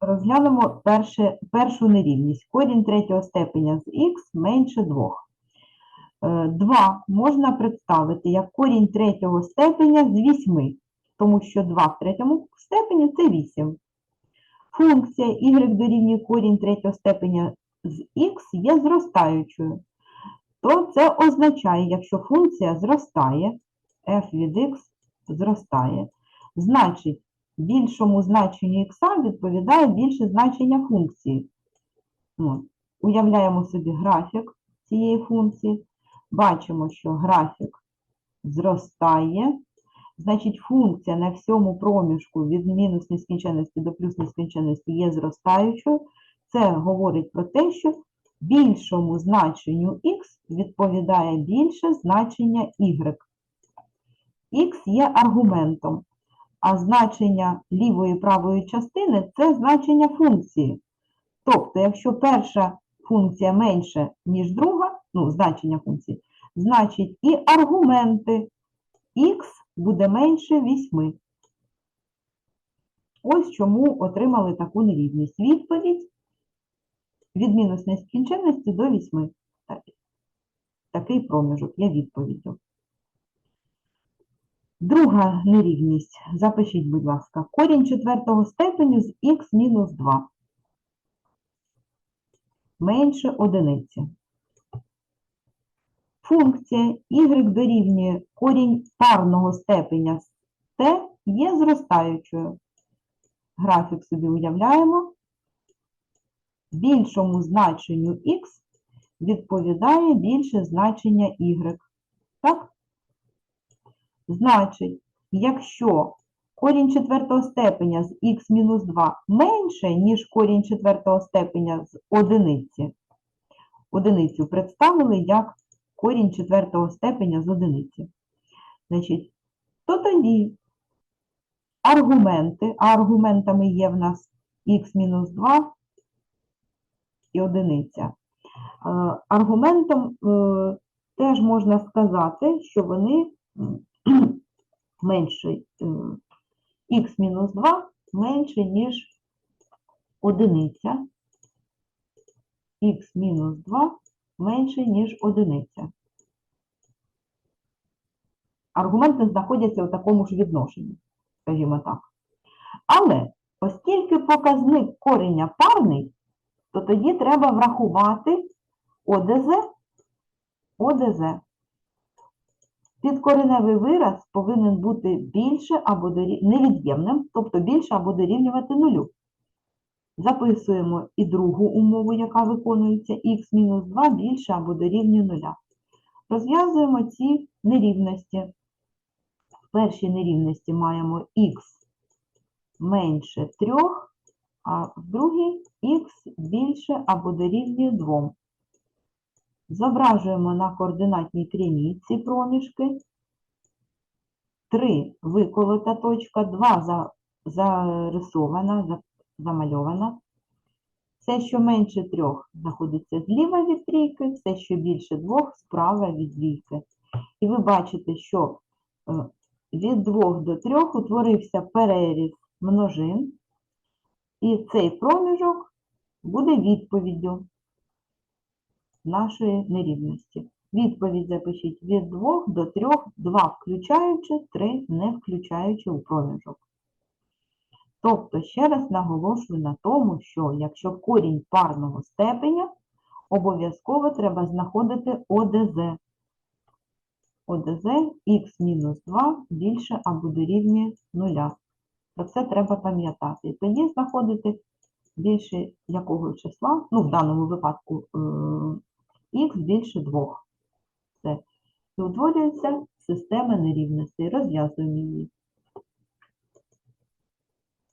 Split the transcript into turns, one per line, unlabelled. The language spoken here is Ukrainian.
Розглянемо перше, першу нерівність. Корінь третього степеня з х менше 2. 2 можна представити як корінь третього степеня з 8, тому що 2 в третьому степені – це 8. Функція y дорівнює корінь третього степеня з х є зростаючою. То це означає, якщо функція зростає, f від x зростає, значить більшому значенню х відповідає більше значення функції. От. Уявляємо собі графік цієї функції. Бачимо, що графік зростає. Значить, функція на всьому проміжку від мінус нескінченності до плюс нескінченності є зростаючою. Це говорить про те, що більшому значенню х відповідає більше значення y. х є аргументом, а значення лівої і правої частини це значення функції. Тобто, якщо перша функція менше, ніж друга, ну, значення функції, значить і аргументи х буде менше 8. Ось чому отримали таку нерівність. Відповідь від мінус нескінченності до 8. Такий проміжок є відповіддю. Друга нерівність. Запишіть, будь ласка, корінь четвертого степеню з х мінус 2 менше одиниці. Функція y дорівнює корінь парного степеня з t є зростаючою. Графік собі уявляємо. Більшому значенню x відповідає більше значення y. Так? Значить, якщо корінь четвертого степеня з х мінус 2 менше, ніж корінь четвертого степеня з одиниці, одиницю представили як корінь четвертого степеня з одиниці. Значить, то тоді аргументи, а аргументами є в нас х мінус 2 і одиниця. Е, Аргументом е, теж можна сказати, що вони менше х мінус 2 менше, ніж одиниця. х мінус 2 менше, ніж одиниця. Аргументи знаходяться у такому ж відношенні, скажімо так. Але оскільки показник кореня парний, то тоді треба врахувати ОДЗ, ОДЗ. Підкореневий вираз повинен бути більше або дорі... невід'ємним, тобто більше або дорівнювати нулю. Записуємо і другу умову, яка виконується, х-2 більше або дорівнює нуля. Розв'язуємо ці нерівності. В першій нерівності маємо х менше 3, а в другій х більше або дорівнює 2. Зображуємо на координатній прямій ці проміжки. 3 виколота точка, 2 за, зарисована, за, замальована. Все, що менше 3, знаходиться зліва від трійки, все, що більше 2, справа від двійки. І ви бачите, що е, від 2 до 3 утворився переріз множин, і цей проміжок буде відповіддю нашої нерівності. Відповідь запишіть від 2 до 3, 2 включаючи, 3 не включаючи у проміжок. Тобто, ще раз наголошую на тому, що якщо корінь парного степеня, обов'язково треба знаходити ОДЗ. ОДЗ х-2 більше або дорівнює 0. Про це треба пам'ятати. Тоді знаходити більше якого числа, ну, в даному випадку х більше 2. Все. Утворюється система нерівностей. Розв'язуємо її.